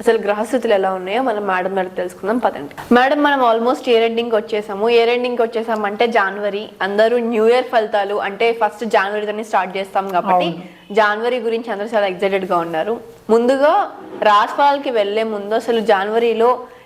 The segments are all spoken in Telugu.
అసలు గ్రహస్థితులు ఎలా ఉన్నాయో మనం మేడం గారు తెలుసుకుందాం పదండి. మేడం మనం ఆల్మోస్ట్ ఇయర్ ఎండింగ్ వచ్చేసాము. ఇయర్ ఎండింగ్ వచ్చేసామంటే జనవరి అందరూ న్యూ ఇయర్ ఫలితాలు అంటే ఫస్ట్ జనవరితోనే స్టార్ట్ చేస్తాం కాబట్టి జనవరి గురించి అందరూ చాలా ఎక్సైటెడ్గా ఉన్నారు. ముందుగా రాశిఫలాలకి వెళ్ళే ముందు అసలు జనవరిలో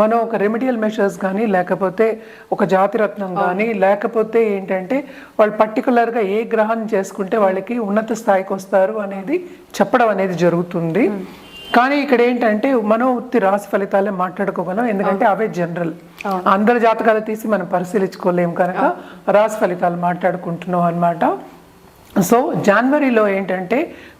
మనం ఒక రెమిడియల్ మెషర్స్ కానీ లేకపోతే ఒక జాతిరత్నం కానీ లేకపోతే ఏంటంటే వాళ్ళు పర్టికులర్గా ఏ గ్రహం చేసుకుంటే వాళ్ళకి ఉన్నత స్థాయికి వస్తారు అనేది చెప్పడం అనేది జరుగుతుంది. కానీ ఇక్కడ ఏంటంటే మనం ఉత్తి రాశి ఫలితాలే మాట్లాడుకోగలం ఎందుకంటే అవే జనరల్ అందరి జాతకాలు తీసి మనం పరిశీలించుకోలేం కనుక రాశి ఫలితాలు మాట్లాడుకుంటున్నాం అన్నమాట. సో జనవరిలో ఏంటంటే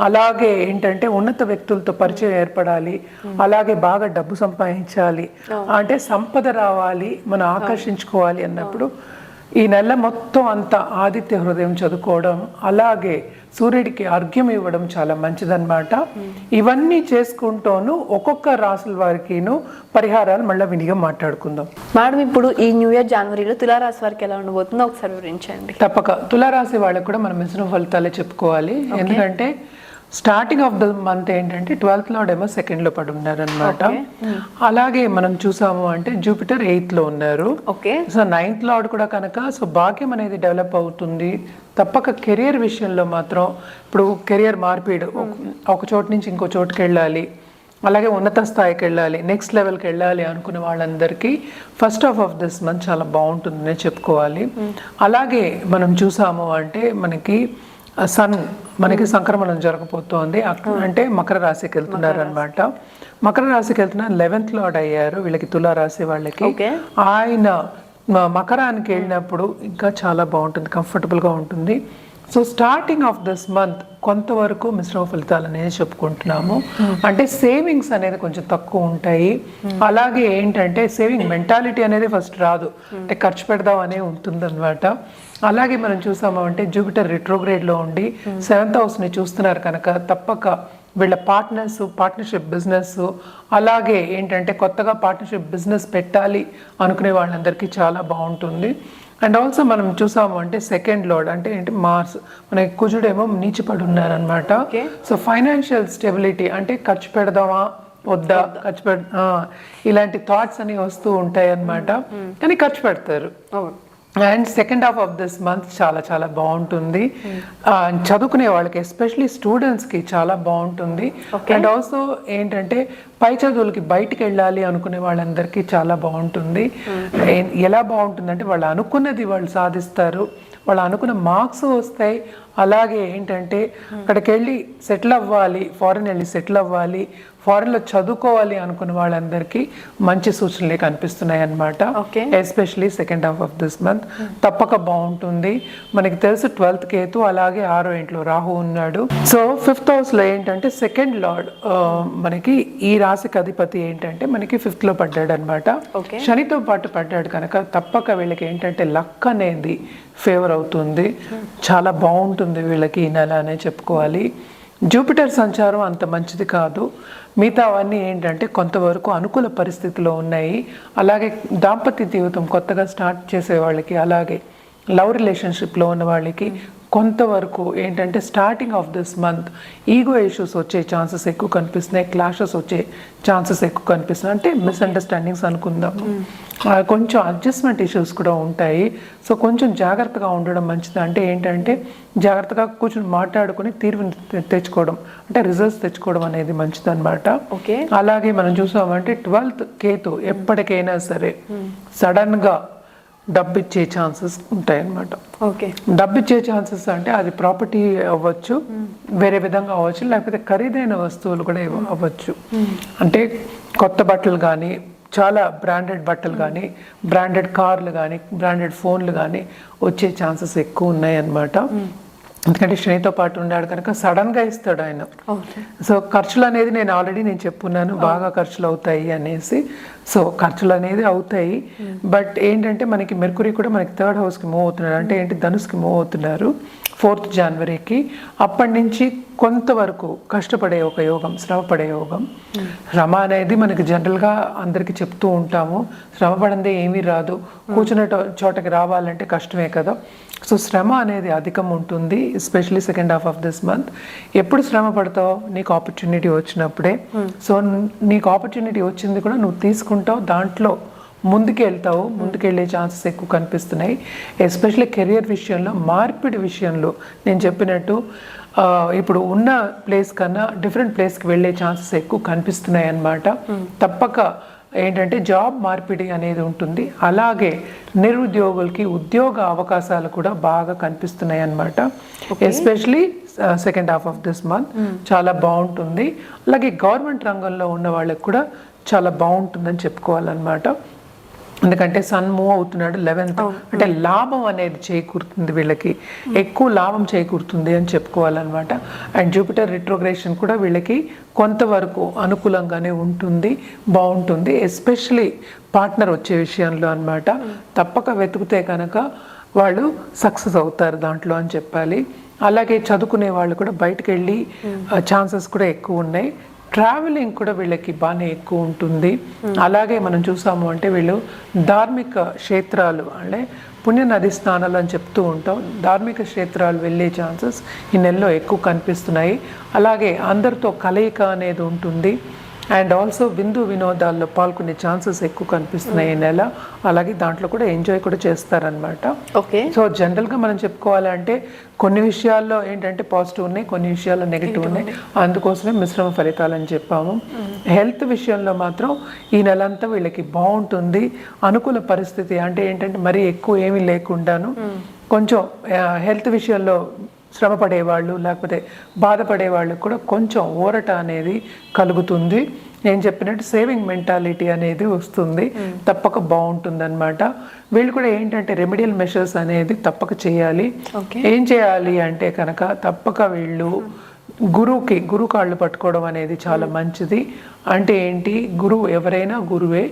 అలాగే ఏంటంటే ఉన్నత వ్యక్తులతో పరిచయం ఏర్పడాలి. అలాగే బాగా డబ్బు సంపాదించాలి. అంటే సంపద రావాలి. మనం ఆకర్షించుకోవాలి అన్నప్పుడు ఈ నెల మొత్తం అంతా ఆదిత్య హృదయం చదువుకోవడం అలాగే సూర్యుడికి అర్ఘ్యం ఇవ్వడం చాలా మంచిదన్నమాట. ఇవన్నీ చేసుకుంటూను ఒక్కొక్క రాసుల వారికిను పరిహారాలు మళ్ళీ వినిగా మాట్లాడుకుందాం. మేడం ఇప్పుడు ఈ న్యూ ఇయర్ జనవరిలో తులారాశి వారికి ఎలా ఉండబోతుందో ఒకసారి వివరించండి. తప్పక. తులారాశి వాళ్ళకి కూడా మనం మిశ్రమ ఫలితాలే చెప్పుకోవాలి. ఎందుకంటే స్టార్టింగ్ ఆఫ్ ద మంత్ ఏంటంటే ట్వెల్త్ లార్డ్ ఏమో సెకండ్లో పడి ఉన్నారనమాట అలాగే మనం చూసాము అంటే జూపిటర్ ఎయిత్లో ఉన్నారు. ఓకే. సో నైన్త్ లార్డ్ కూడా కనుక సో భాగ్యం అనేది డెవలప్ అవుతుంది. తప్పక కెరియర్ విషయంలో మాత్రం ఇప్పుడు కెరియర్ మార్పిడి ఒక- ఒక చోటు నుంచి ఇంకో చోటుకి వెళ్ళాలి. అలాగే ఉన్నత స్థాయికి వెళ్ళాలి నెక్స్ట్ లెవెల్కి వెళ్ళాలి అనుకునే వాళ్ళందరికీ first half of this month చాలా బాగుంటుందనే చెప్పుకోవాలి. అలాగే మనం చూసాము అంటే మనకి సన్ మనకి సంక్రమణం జరగబోతోంది. అంటే మకర రాశికి వెళ్తున్నారు అనమాట మకర రాశికి వెళ్తున్న లెవెన్త్ లార్డ్ అయ్యారు వీళ్ళకి తులా రాశి వాళ్ళకి. ఆయన మకరానికి వెళ్ళినప్పుడు ఇంకా చాలా బాగుంటుంది కంఫర్టబుల్గా ఉంటుంది. So starting of this month కొంతవరకు మిశ్రమ ఫలితాలు అనేది చెప్పుకుంటున్నాము. అంటే సేవింగ్స్ అనేది కొంచెం తక్కువ ఉంటాయి. అలాగే ఏంటంటే సేవింగ్ మెంటాలిటీ అనేది ఫస్ట్ రాదు. అంటే ఖర్చు పెడదాం అనే ఉంటుంది అలాగే మనం చూసాము అంటే జూపిటర్ రిట్రోగ్రేడ్లో ఉండి సెవెంత్ హౌస్ని చూస్తున్నారు కనుక తప్పక వీళ్ళ పార్ట్నర్స్ పార్ట్నర్షిప్ బిజినెస్ అలాగే ఏంటంటే కొత్తగా పార్ట్నర్షిప్ బిజినెస్ పెట్టాలి అనుకునే వాళ్ళందరికీ చాలా బాగుంటుంది. అండ్ ఆల్సో మనం చూసాము అంటే సెకండ్ లోడ్ అంటే ఏంటి మార్స్ మనకి కుజుడేమో నీచిపడి ఉన్నారనమాట. సో ఫైనాన్షియల్ స్టెబిలిటీ అంటే ఖర్చు పెడదామా వద్దా ఖర్చు పెడ ఇలాంటి థాట్స్ అని వస్తూ ఉంటాయి అన్నమాట కానీ ఖర్చు పెడతారు. And second half of this month చాలా చాలా బాగుంటుంది. ఆ, చదువుకునే వాళ్ళకి ఎస్పెషలీ స్టూడెంట్స్కి చాలా బాగుంటుంది. అండ్ ఆల్సో ఏంటంటే పై చదువులకి బయటికి వెళ్ళాలి అనుకునే వాళ్ళందరికీ చాలా బాగుంటుంది. ఏ- ఎలా బాగుంటుందంటే వాళ్ళు అనుకున్నది వాళ్ళు సాధిస్తారు. వాళ్ళు అనుకున్న మార్క్స్ వస్తాయి. అలాగే ఏంటంటే అక్కడికి వెళ్ళి సెటిల్ అవ్వాలి ఫారెన్ వెళ్ళి సెటిల్ అవ్వాలి. ఫారెన్లో చదువుకోవాలి అనుకున్న వాళ్ళందరికీ మంచి సూచనలే కనిపిస్తున్నాయి అన్నమాట Okay. Especially second half of this month. తప్పక బాగుంటుంది. మనకి తెలుసు ట్వెల్త్ కేతు అలాగే ఆరో ఇంట్లో రాహు ఉన్నాడు. సో ఫిఫ్త్ హౌస్లో ఏంటంటే సెకండ్ లార్డ్ మనకి ఈ రాశికి అధిపతి ఏంటంటే మనకి ఫిఫ్త్లో పడ్డాడు అనమాట. శనితో పాటు పడ్డాడు కనుక తప్పక వీళ్ళకి ఏంటంటే లక్ అనేది ఫేవర్ అవుతుంది. చాలా బాగుంటుంది వీళ్ళకి ఈ నెల అనే చెప్పుకోవాలి. జూపిటర్ సంచారం అంత మంచిది కాదు. మిగతా అవన్నీ ఏంటంటే కొంతవరకు అనుకూల పరిస్థితిలో ఉన్నాయి. అలాగే దాంపత్య జీవితం కొత్తగా స్టార్ట్ చేసే వాళ్ళకి అలాగే లవ్ రిలేషన్షిప్లో ఉన్న వాళ్ళకి కొంతవరకు ఏంటంటే starting of this month ego issues వచ్చే ఛాన్సెస్ ఎక్కువ కనిపిస్తున్నాయి క్లాషెస్ వచ్చే ఛాన్సెస్ ఎక్కువ కనిపిస్తున్నాయి. అంటే మిస్అండర్స్టాండింగ్స్ అనుకుందాం ఆ, కొంచెం అడ్జస్ట్మెంట్ ఇష్యూస్ కూడా ఉంటాయి. సో కొంచెం జాగ్రత్తగా ఉండడం మంచిది. అంటే ఏంటంటే జాగ్రత్తగా కూర్చొని మాట్లాడుకుని తీర్పుని తెచ్చుకోవడం. అంటే రిజల్ట్స్ తెచ్చుకోవడం అనేది మంచిది అనమాట ఓకే అలాగే మనం చూసామంటే ట్వెల్త్ కేతు ఎప్పటికైనా సరే సడన్గా డబ్బు ఇచ్చే ఛాన్సెస్ ఉంటాయి అన్నమాట ఓకే. డబ్బు ఇచ్చే ఛాన్సెస్ అంటే అది ప్రాపర్టీ అవ్వచ్చు వేరే విధంగా అవ్వచ్చు లేకపోతే ఖరీదైన వస్తువులు కూడా అవ్వచ్చు. అంటే కొత్త బట్టలు కానీ చాలా బ్రాండెడ్ బట్టలు కానీ బ్రాండెడ్ కార్లు కానీ బ్రాండెడ్ ఫోన్లు కానీ వచ్చే ఛాన్సెస్ ఎక్కువ ఉన్నాయి అన్నమాట ఎందుకంటే శనితో పాటు ఉన్నాడు కనుక సడన్గా ఇస్తాడు ఆయన. సో ఖర్చులు అనేది నేను ఆల్రెడీ నేను చెప్పున్నాను బాగా ఖర్చులు అవుతాయి అనేసి. సో ఖర్చులు అనేది అవుతాయి బట్ ఏంటంటే మనకి మెర్కురీ కూడా మనకి థర్డ్ హౌస్కి మూవ్ అవుతున్నాడు అంటే ఏంటి? ధనుస్కి మూవ్ అవుతున్నారు ఫోర్త్ జనవరికి. అప్పటి నుంచి కొంతవరకు కష్టపడే ఒక యోగం శ్రమపడే యోగం. శ్రమ అనేది మనకి జనరల్గా అందరికీ చెప్తూ ఉంటాము. శ్రమ పడందే ఏమీ రాదు. కూర్చునే టో- చోటకి రావాలంటే కష్టమే కదా. సో శ్రమ అనేది అధికం ఉంటుంది especially second half of this month ఎప్పుడు శ్రమ పడతావు? నీకు ఆపర్చునిటీ వచ్చినప్పుడే. సో నీకు ఆపర్చునిటీ వచ్చింది కూడా నువ్వు తీసుకుంటావు దాంట్లో ముందుకు వెళ్తావు. ముందుకు వెళ్ళే ఛాన్సెస్ ఎక్కువ కనిపిస్తున్నాయి. ఎస్పెషల్లీ కెరియర్ విషయంలో మార్పిడి విషయంలో నేను చెప్పినట్టు ఇప్పుడు ఉన్న ప్లేస్ కన్నా డిఫరెంట్ ప్లేస్కి వెళ్ళే ఛాన్సెస్ ఎక్కువ కనిపిస్తున్నాయి అన్నమాట తప్పక ఏంటంటే జాబ్ మార్పిడి అనేది ఉంటుంది. అలాగే నిరుద్యోగులకి ఉద్యోగ అవకాశాలు కూడా బాగా కనిపిస్తున్నాయి అన్నమాట. Especially second half of this month చాలా బాగుంటుంది. అలాగే గవర్నమెంట్ రంగంలో ఉన్న వాళ్ళకి కూడా చాలా బాగుంటుందని చెప్పుకోవాలన్నమాట. ఎందుకంటే సన్ మూవ్ అవుతున్నాడు లెవెన్త్ అంటే లాభం అనేది చేకూరుతుంది వీళ్ళకి. ఎక్కువ లాభం చేకూరుతుంది అని చెప్పుకోవాలన్నమాట. అండ్ జూపిటర్ రిట్రోగ్రేషన్ కూడా వీళ్ళకి కొంతవరకు అనుకూలంగానే ఉంటుంది బాగుంటుంది. ఎస్పెషలీ పార్ట్నర్ వచ్చే విషయంలో అన్నమాట. తప్పక వెతుకుతే కనుక వాళ్ళు సక్సెస్ అవుతారు దాంట్లో అని చెప్పాలి. అలాగే చదువుకునే వాళ్ళు కూడా బయటకు వెళ్ళి ఛాన్సెస్ కూడా ఎక్కువ ఉన్నాయి. ట్రావెలింగ్ కూడా వీళ్ళకి బాగానే ఎక్కువ ఉంటుంది. అలాగే మనం చూసాము అంటే వీళ్ళు ధార్మిక క్షేత్రాలు అంటే పుణ్య నది స్నానాలు అని చెప్తూ ఉంటాం. ధార్మిక క్షేత్రాలు వెళ్ళే ఛాన్సెస్ ఈ నెలలో ఎక్కువ కనిపిస్తున్నాయి. అలాగే అందరితో కలయిక అనేది ఉంటుంది. అండ్ ఆల్సో విందు వినోదాల్లో పాల్గొనే ఛాన్సెస్ ఎక్కువ కనిపిస్తున్నాయి ఈ నెల. అలాగే దాంట్లో కూడా ఎంజాయ్ కూడా చేస్తారనమాట ఓకే. సో జనరల్గా మనం చెప్పుకోవాలంటే కొన్ని విషయాల్లో ఏంటంటే పాజిటివ్ ఉన్నాయి కొన్ని విషయాల్లో నెగిటివ్ ఉన్నాయి. అందుకోసమే మిశ్రమ ఫలితాలు అని చెప్పాము హెల్త్ విషయంలో మాత్రం ఈ నెలంతా వీళ్ళకి బాగుంటుంది. అనుకూల పరిస్థితి అంటే ఏంటంటే మరీ ఎక్కువ ఏమీ లేకుండాను కొంచెం హెల్త్ విషయంలో శ్రమ పడేవాళ్ళు లేకపోతే బాధపడే వాళ్ళకి కూడా కొంచెం ఊరట అనేది కలుగుతుంది. నేను చెప్పినట్టు సేవింగ్ మెంటాలిటీ అనేది వస్తుంది. తప్పక బాగుంటుంది అనమాట వీళ్ళు కూడా ఏంటంటే రెమెడియల్ మెషర్స్ అనేది తప్పక చేయాలి. ఏం చేయాలి అంటే కనుక తప్పక వీళ్ళు గురువుకి గురువు కాళ్ళు పట్టుకోవడం అనేది చాలా మంచిది. అంటే ఏంటి? గురువు ఎవరైనా గురువే.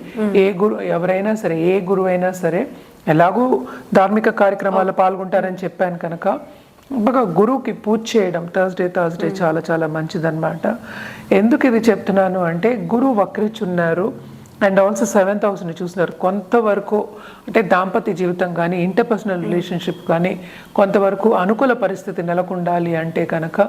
ఏ గురు ఎవరైనా సరే ఏ గురువు అయినా సరే ఎలాగూ ధార్మిక కార్యక్రమాల్లో పాల్గొంటారని చెప్పాను కనుక బాగా గురువుకి పూజ చేయడం థర్స్డే థర్స్డే చాలా చాలా మంచిదన్నమాట. ఎందుకు ఇది చెప్తున్నాను అంటే గురువు వక్రించున్నారు. అండ్ ఆల్సో సెవెంత్ హౌస్ని చూస్తున్నారు కొంతవరకు అంటే దాంపత్య జీవితం కానీ ఇంటర్పర్సనల్ రిలేషన్షిప్ కానీ కొంతవరకు అనుకూల పరిస్థితి నెలకొండాలి అంటే కనుక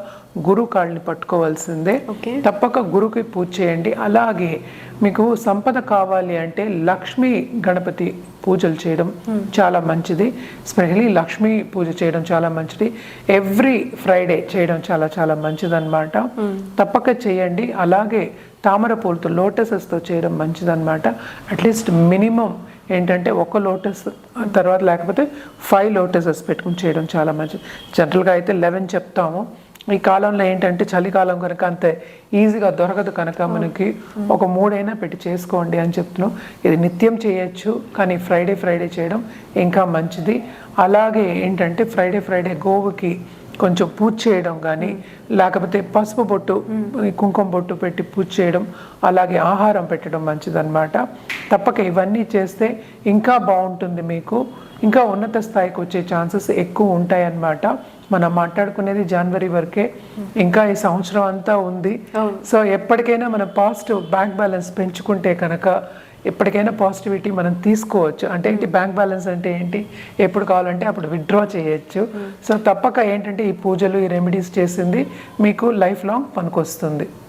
గురువు కాళ్ళని పట్టుకోవాల్సిందే. ఓకే. తప్పక గురువుకి పూజ చేయండి. అలాగే మీకు సంపద కావాలి అంటే లక్ష్మీ గణపతి పూజలు చేయడం చాలా మంచిది. స్పెషలీ లక్ష్మీ పూజ చేయడం చాలా మంచిది. ఎవ్రీ ఫ్రైడే చేయడం చాలా చాలా మంచిదన్నమాట. తప్పక చేయండి. అలాగే తామర పూలతో లోటసెస్తో చేయడం మంచిదన్నమాట. అట్లీస్ట్ మినిమం ఏంటంటే ఒక లోటస్ తర్వాత లేకపోతే ఫైవ్ లోటసెస్ పెట్టుకుని చేయడం చాలా మంచిది. జనరల్గా అయితే లెవెన్ చెప్తాము. ఈ కాలంలో ఏంటంటే చలికాలం కనుక అంత ఈజీగా దొరకదు కనుక మనకి ఒక మూడైనా పెట్టి చేసుకోండి అని చెప్తున్నాం. ఇది నిత్యం చేయొచ్చు కానీ ఫ్రైడే ఫ్రైడే చేయడం ఇంకా మంచిది. అలాగే ఏంటంటే ఫ్రైడే ఫ్రైడే గోవుకి కొంచెం పూజ చేయడం కానీ లేకపోతే పసుపు బొట్టు కుంకుమ బొట్టు పెట్టి పూజ చేయడం అలాగే ఆహారం పెట్టడం మంచిదన్నమాట. తప్పక ఇవన్నీ చేస్తే ఇంకా బాగుంటుంది మీకు. ఇంకా ఉన్నత స్థాయికి వచ్చే ఛాన్సెస్ ఎక్కువ ఉంటాయన్నమాట. మనం మాట్లాడుకునేది జనవరి వరకే. ఇంకా ఈ సంవత్సరం అంతా ఉంది. సో ఎప్పటికైనా మనం పాజిటివ్ బ్యాంక్ బ్యాలెన్స్ పెంచుకుంటే కనుక ఎప్పటికైనా పాజిటివిటీ మనం తీసుకోవచ్చు. అంటే ఏంటి? బ్యాంక్ బ్యాలెన్స్ అంటే ఏంటి? ఎప్పుడు కావాలంటే అప్పుడు విత్డ్రా చేయొచ్చు. సో తప్పక ఏంటంటే ఈ పూజలు ఈ రెమెడీస్ చేసింది మీకు లైఫ్ లాంగ్ పనికొస్తుంది.